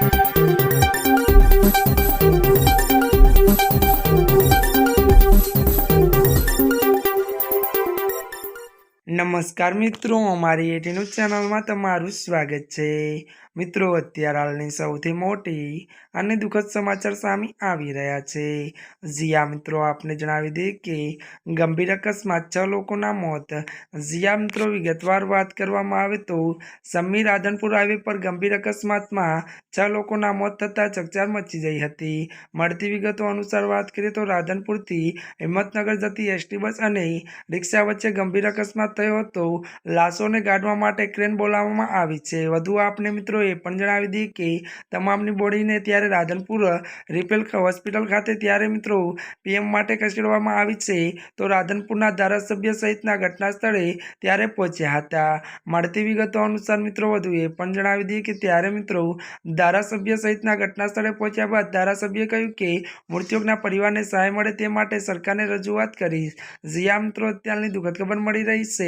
Thank you. નમસ્કાર મિત્રો, અમારી એટીનું ચેનલમાં તમારું સ્વાગત છે. મિત્રો, અત્યારે હાલની સૌથી મોટી અને દુઃખદ સમાચાર સામે આવી રહ્યા છે. જીયા મિત્રો, આપને જણાવી દઈએ કે ગંભીર અકસ્માત છ લોકોના મોત. જીયા મિત્રો, વિગતવાર વાત કરવામાં આવે તો સમીર રાધનપુર હાઈવે પર ગંભીર અકસ્માતમાં છ લોકોના મોત થતાં ચકચાર મચી જઈ હતી. મળતી વિગતો અનુસાર વાત કરીએ તો રાધનપુરથી હિંમતનગર જતી એસટી બસ અને રિક્ષા વચ્ચે ગંભીર અકસ્માત થયો હતો. લાશોને ગાઢવા માટે ક્રેન બોલાવવામાં આવી છે. વધુ આપને મિત્રો એ પણ જણાવી દઈએ કે, તમામની બોડીને ત્યારે રાધનપુર રિપેલ હોસ્પિટલ ખાતે ત્યારે મિત્રો પીએમ માટે ખસેડવામાં આવી છે. તો રાધનપુરના ધારાસભ્ય સહિતના ઘટના સ્થળે ત્યારે પહોંચ્યા હતા. મળતી વિગતો અનુસાર મિત્રો વધુ એ પણ જણાવી દઈએ કે, ત્યારે મિત્રો ધારાસભ્ય સહિતના ઘટના સ્થળે પહોંચ્યા બાદ ધારાસભ્યએ કહ્યું કે મૃતકોના પરિવારને સહાય મળે તે માટે સરકારને રજૂઆત કરી. જીયા મિત્રો, અત્યારની દુઃખદ ખબર મળી રહી છે.